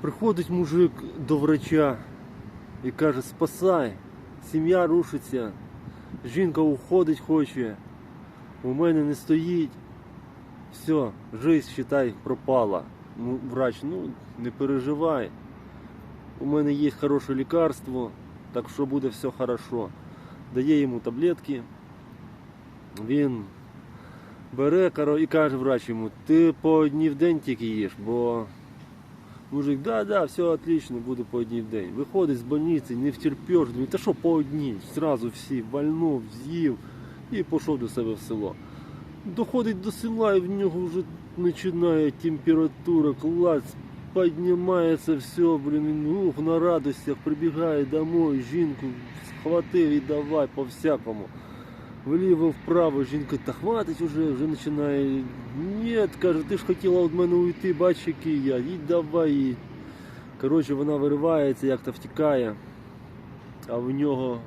Приходить мужик до врача і каже, спасай, сім'я рушиться, жінка уходить хоче, у мене не стоїть. Все, жизнь, считай, пропала. Ну, врач, ну не переживай. У мене є хороше лікарство, так що буде все хорошо. Дає йому таблетки. Він бере і каже врач йому, ти по одній в день тільки їш, бо мужик, да, да, все отлично, буду по одній день. Виходить з больниці, не втерпеш, думає, та що по одній, зразу всі, вальнув, з'їв і пішов до себе в село. Доходить до села і в нього вже починає температура, клац, піднімається все, він, ух, на радостях, прибігає домой, жінку схватив і давай по всякому. Вліво, вправо, жінка, та хватить уже, вже починає. Ні, каже, ти ж хотіла від мене уйти, бач, який я, їдь давай. їдь». Коротше, вона виривається, як то втікає, а в нього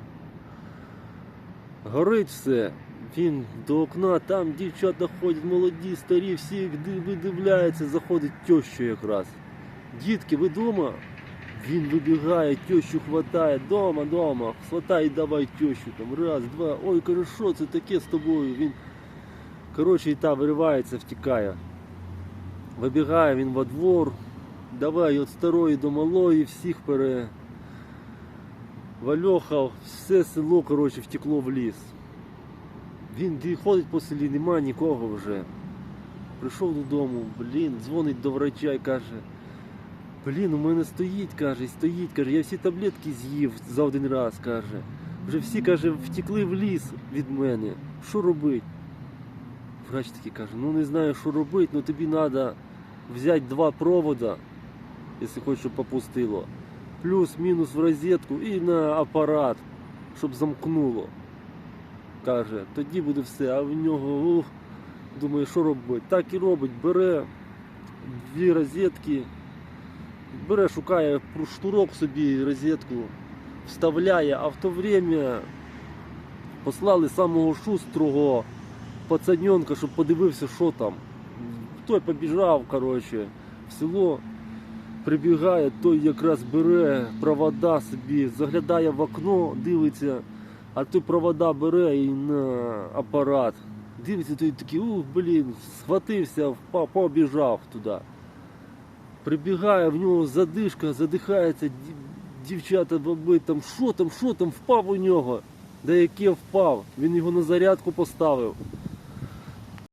горить все. Він до окна, там дівчата ходять, молоді, старі, всі видивляються, заходить теща якраз. Дітки, ви дома? Він вибігає, тещу хватає, дома, дома, хватай, давай тещу там, раз, два. Ой, що це таке з тобою? Він, коротше, і та виривається, втікає. Вибігає він во двор, давай від старої до малої, всіх пере. Вальохав, все село, коротше, втекло в ліс. Він ходить по селі, нема нікого вже. Прийшов додому, блін, дзвонить до врача і каже, блін, у мене стоїть, каже, стоїть, каже, я всі таблетки з'їв за один раз, каже. Вже всі, каже, втекли в ліс від мене. Що робить? Врач такий каже, ну не знаю, що робити, але тобі треба взяти два провода, якщо хочеш, щоб попустило. Плюс-мінус в розетку і на апарат, щоб замкнуло каже, тоді буде все, а в нього ух, думає, що робити. Так і робить, бере дві розетки, бере, шукає штурок собі розетку, вставляє, а в то время послали самого шустрого пацаненка, щоб подивився, що там. Той побіжав, коротше, в село. Прибігає, той якраз бере провода собі, заглядає в окно, дивиться, а той провода бере і на апарат. Дивиться, той такий, ух, блін, схватився, побіжав туди. Прибігає, в нього задишка, задихається, дівчата баби, там, що там, що там, впав у нього. Да яке впав? Він його на зарядку поставив.